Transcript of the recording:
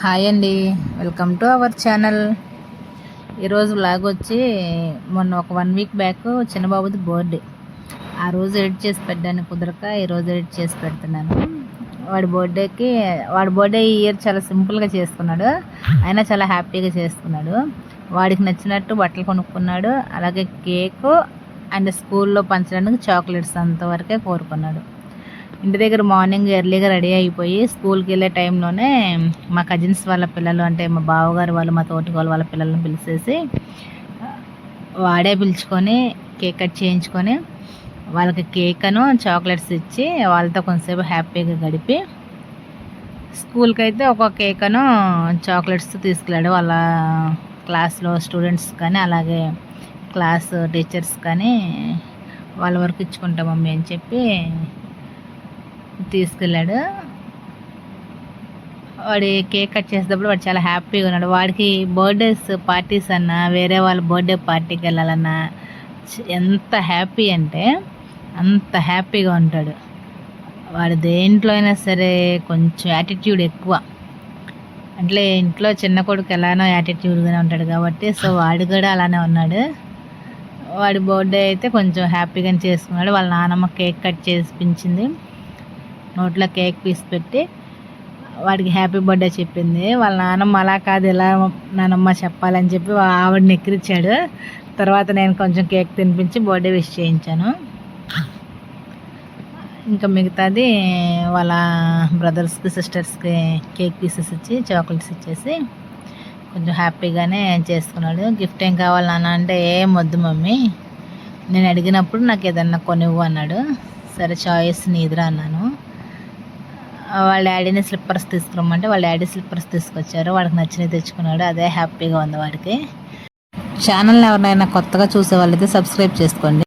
Hi అండి. Welcome to our channel. ఈరోజు blog వచ్చి మొన్న ఒక వన్ వీక్ బ్యాక్ చిన్నబాబుది బర్త్డే. ఆ రోజు ఎడిట్ చేసి పెట్టాను కుదరక ఈరోజు ఎడిట్ చేసి పెడుతున్నాను. వాడి బర్త్డేకి వాడి బర్త్డే ఈ ఇయర్ చాలా సింపుల్గా చేసుకున్నాడు. అయినా చాలా హ్యాపీగా చేసుకున్నాడు. వాడికి నచ్చినట్టు బట్టలు కొనుక్కున్నాడు. అలాగే కేకు అండ్ స్కూల్లో పంచడానికి చాక్లెట్స్ అంతవరకే కోరుకున్నాడు. ఇంటి దగ్గర మార్నింగ్ ఎర్లీగా రెడీ అయిపోయి స్కూల్కి వెళ్ళే టైంలోనే మా కజిన్స్ వాళ్ళ పిల్లలు అంటే మా బావగారు వాళ్ళు మా తోటి వాళ్ళ వాళ్ళ పిల్లల్ని పిలిచేసి వాడే పిలుచుకొని కేక్ కట్ చేయించుకొని వాళ్ళకి కేక్ను చాక్లెట్స్ ఇచ్చి వాళ్ళతో కొంతసేపు హ్యాపీగా గడిపి స్కూల్కి అయితే ఒక కేక్ను చాక్లెట్స్ తీసుకెళ్ళాడు వాళ్ళ క్లాస్లో స్టూడెంట్స్ కానీ అలాగే క్లాస్ టీచర్స్ కానీ వాళ్ళ వరకు ఇచ్చుకుంటాం మమ్మీ అని చెప్పి తీసుకెళ్ళాడు. వాడి కేక్ కట్ చేసేటప్పుడు వాడు చాలా హ్యాపీగా ఉన్నాడు. వాడికి బర్త్డేస్ పార్టీస్ అన్నా వేరే వాళ్ళ బర్త్డే పార్టీకి వెళ్ళాలన్నా ఎంత హ్యాపీ అంటే అంత హ్యాపీగా ఉంటాడు. వాడు దేంట్లో అయినా సరే కొంచెం యాటిట్యూడ్ ఎక్కువ. అంటే ఇంట్లో చిన్న కొడుకు ఎలానో యాటిట్యూడ్గానే ఉంటాడు కాబట్టి సో వాడు కూడా అలానే ఉన్నాడు. వాడి బర్త్డే అయితే కొంచెం హ్యాపీగానే చేసుకున్నాడు. వాళ్ళ నానమ్మ కేక్ కట్ చేసిపించింది నోట్లో కేక్ పీస్ పెట్టి వాడికి హ్యాపీ బర్త్డే చెప్పింది. వాళ్ళ నాన్నమ్మ అలా కాదు ఎలా నానమ్మ చెప్పాలని చెప్పి ఆవిడని ఎక్కిరిచ్చాడు తర్వాత నేను కొంచెం కేక్ తినిపించి బర్త్డే విష్ చేయించాను. ఇంకా మిగతాది వాళ్ళ బ్రదర్స్కి సిస్టర్స్కి కేక్ పీసెస్ ఇచ్చి చాక్లెట్స్ ఇచ్చేసి కొంచెం హ్యాపీగానే చేసుకున్నాడు. గిఫ్ట్ ఏం కావాలి నాన్న అంటే ఏం వద్దు మమ్మీ. నేను అడిగినప్పుడు నాకు ఏదన్నా కొనివ్వు అన్నాడు. సరే చాయిస్ నీదిరా అన్నాను. వాళ్ళ డాడీని స్లిప్పర్స్ తీసుకురమ్మంటే వాళ్ళ డాడీ స్లిప్పర్స్ తీసుకొచ్చారు. వాడికి నచ్చినవి తెచ్చుకున్నాడు. అదే హ్యాపీగా ఉంది వాడికి. ఛానల్ ఎవరినైనా కొత్తగా చూసే వాళ్ళైతే సబ్స్క్రైబ్ చేసుకోండి.